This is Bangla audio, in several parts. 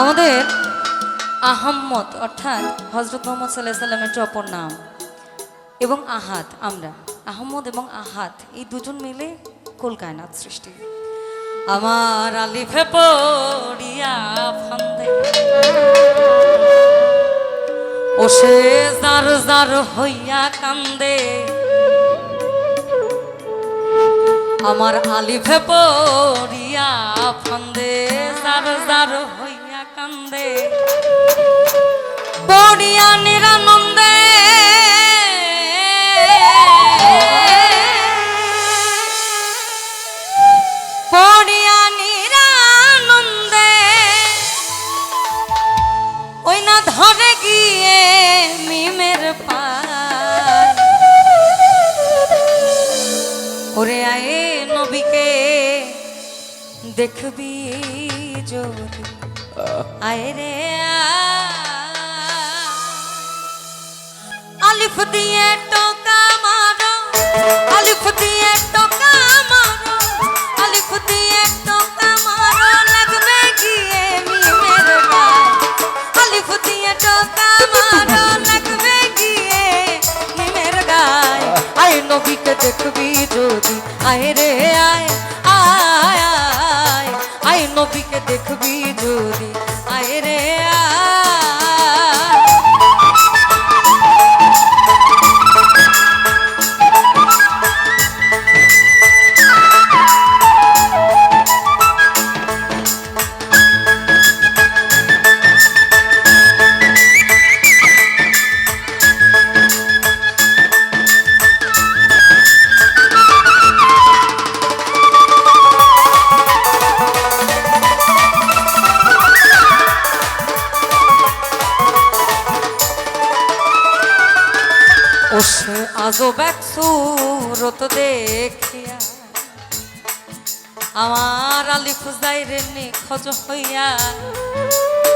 আমাদের আহম্মদ, অর্থাৎ হজরত মোহাম্মদ সাল্লাহ সাল্লামের যে অপর নাম এবং আহাত আমরা, আহম্মদ এবং আহাত এই দুজন মিলে কলকায়নাথ সৃষ্টি। আমার আলিফে পড়িয়া ফান্দে। জার জার হইয়া কান্দে। আমার আলিফে পড়িয়া ফান্দে জার জার হইয়া কান্দে পড়িয়া নিরানন্দে। পড়িয়া নিরানন্দে, ওই না ধরে গিয়ে মিমের পায় ওরে আয়ে নবীকে দেখবি যদি আয় রে। আলিফ দিয়ে টোকা মারো আলিফ দিয়ে টোকা মারো আলিফ দিয়ে টোকা মারো লাগবে গিয়ে মিমের গায় আলিফ দিয়ে টোকা মারো লাগবে গিয়ে মিমের গায় আয় নবীকে দেখবি যদি আয় রে আয় নবীকে দেখবি যদি এক সুরত দেখিয়া আমার আলি খুজাই রে নিখোঁজ হইয়া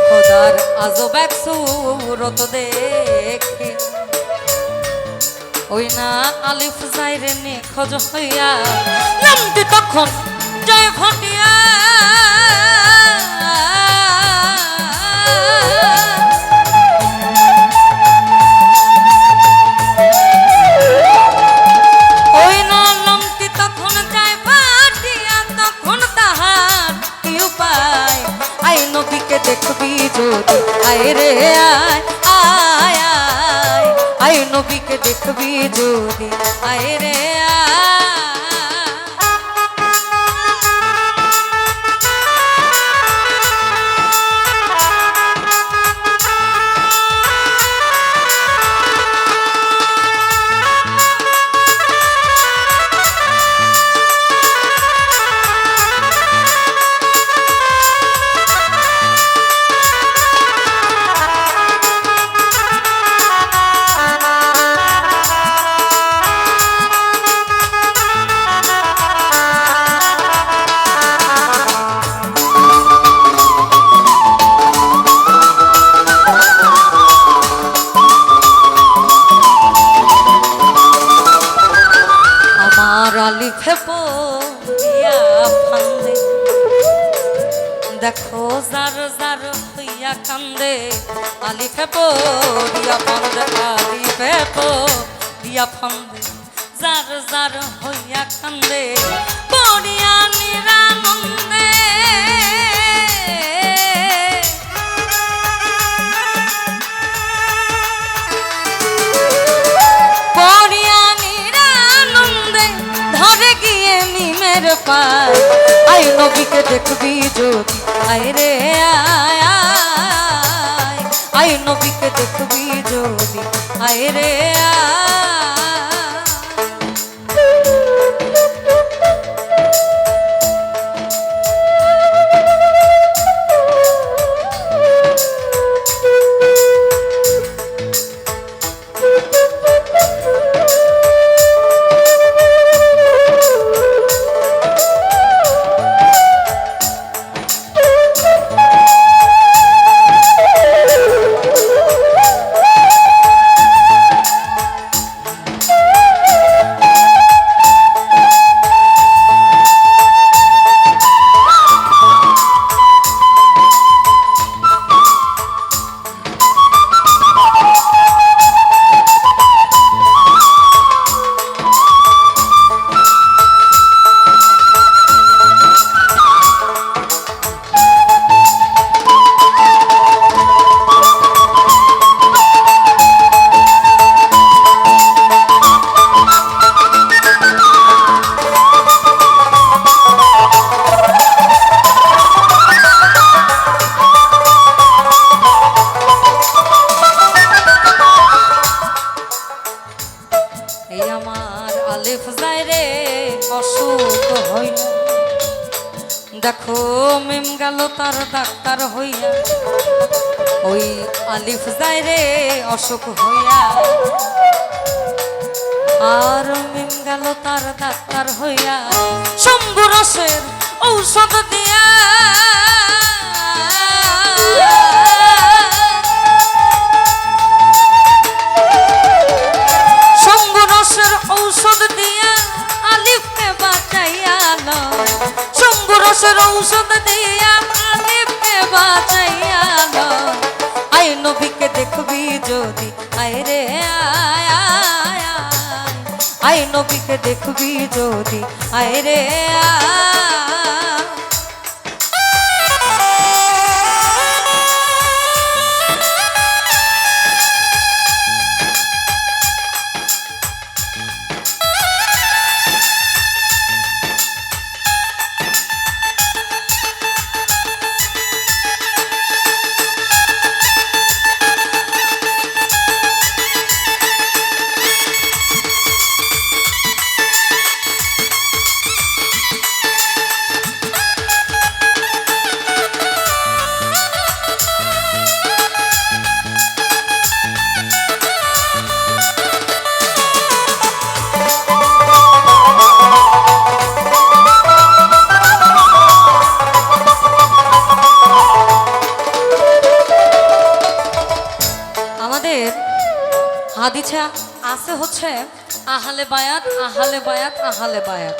খোদার আজব এক সুরত দেখিয়া ওই না আলি ফুজাই রে নিখোঁজ হইয়া নামটি তখন জয় ভাটিয়া আয় আয় আয়। আয় নবীকে দেখবি যদি। আয় রে আয়। দেখো জার জার হইয়া কান্দে আলি ফেপো দিয়া পড়িয়া আলি ফেপো দিয়া ফন্দে। জার জার হইয়া কান্দে পড়িয়া নিরানন্দে নবীকে দেখবি যদি। আয় রে আয়। আয় নবীকে দেখবি যদি। আয় রে আয়। গেল তার ডাক্তার হইয়া। ওই আলিফ যায় রে, অসুখ হইয়া। আর মিম গেল তার ডাক্তার হইয়া। শম্ভু রসের ঔষধ দিয়া। নবীকে দেখবি যদি। আয় রে আয় হাদিছা আছে হচ্ছে, আহালে বায়াত আহালে বায়াত আহালে বায়াত।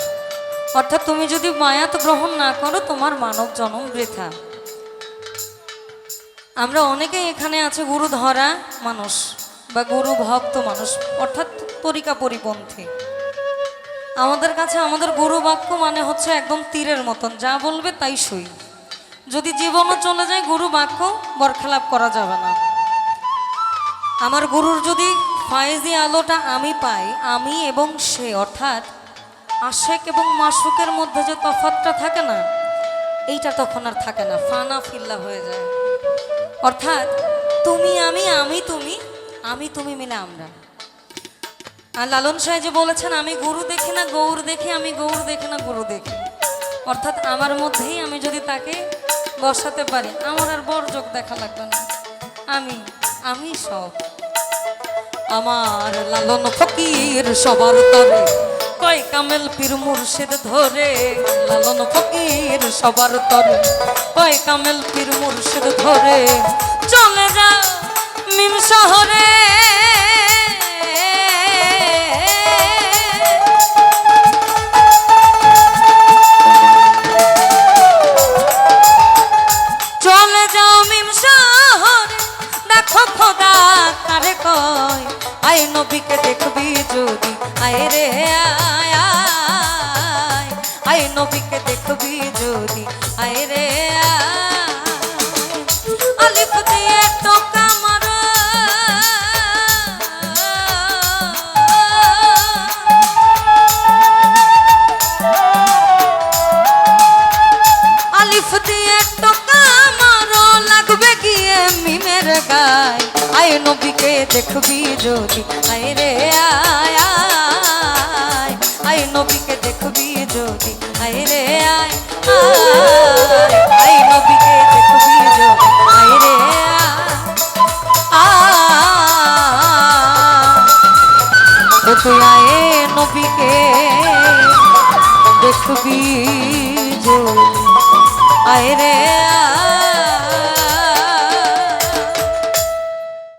অর্থাৎ তুমি যদি বায়াত গ্রহণ না করো, তোমার মানব জন্ম বৃথা। আমরা অনেকেই এখানে আছে গুরু ধরা মানুষ বা গুরু ভক্ত মানুষ, অর্থাৎ তরিকা পরিপন্থী। আমাদের কাছে আমাদের গুরু বাক্য মানে হচ্ছে একদম তীরের মতন, যা বলবে তাই সই। যদি জীবনও চলে যায় গুরু বাক্য বরখেলাপ করা যাবে না। আমার গুরুর যদি ফায়েজি আলোটা আমি পাই, আমি এবং সে, অর্থাৎ আশেক এবং মাসুকের মধ্যে যে তফাতটা থাকে না, এইটা তখন আর থাকে না, ফানা ফিল্লা হয়ে যায়। অর্থাৎ তুমি আমি আমি তুমি আমি তুমি মিলে আমরা। আর লালন সাহেব যে বলেছেন, আমি গুরু দেখি না, গৌর দেখি, আমি গৌর দেখি না, গুরু দেখি। অর্থাৎ আমার মধ্যেই আমি যদি তাকে বসাতে পারি, আমার আর বড় চোখ দেখা লাগবে না। আমি আমি সব। আমার লালন ফকির সবার তরে কয় কামেল পীর মুর্শিদ ধরে, লালন ফকির সবার তরে কয় কামেল পীর মুর্শিদ ধরে, চলে যাও মিম শহরে। নবীকে দেখবি যদি? আয় রে আলিফ দিয়ে টোকা মারো আলিফ দিয়ে টোকা মারো লাগবে গিয়ে মিমের গায়। আয় নবীকে দেখবি যদি? আয় রে আয়। আয় নবীকে দেখবি যদি? আয় রে আয় আয় নবীকে দেখবি যদি আয় রে আয়। তুই আয়ে নবীকে দেখবি যদি আয় রে আয়।